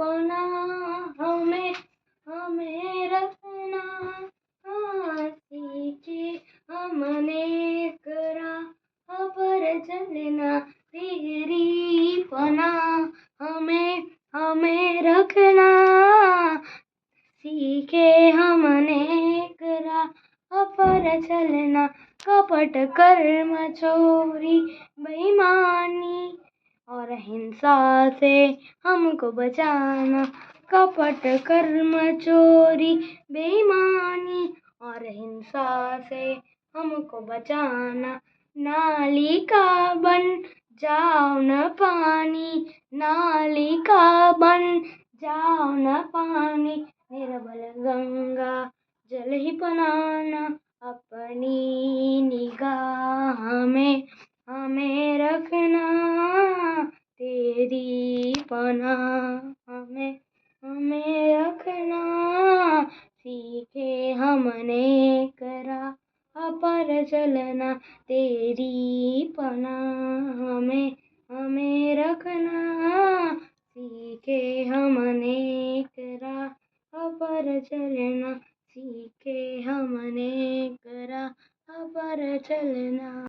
पना हमें हमें रखना सीखे हमने करा। पर चलना तेरी पना, हमें हमें रखना। सीखे हमने करा पर चलना कपट कर्म चोरी हिंसा से हमको बचाना। कपट कर्म चोरी, बेईमानी और हिंसा से हमको बचाना। नाली का बन जाओ न पानी नाली का बन जाओ न पानी। निर्बल गंगा जल ही बनाना, अपनी निगाह में, हमें रखना। पनाह हमें हमें रखना। सीखे हमने करा, अपर चलना तेरी पना। हमें हमें रखना। सीखे हमने करा, अपर चलना सीखे हमने करा, अपर चलना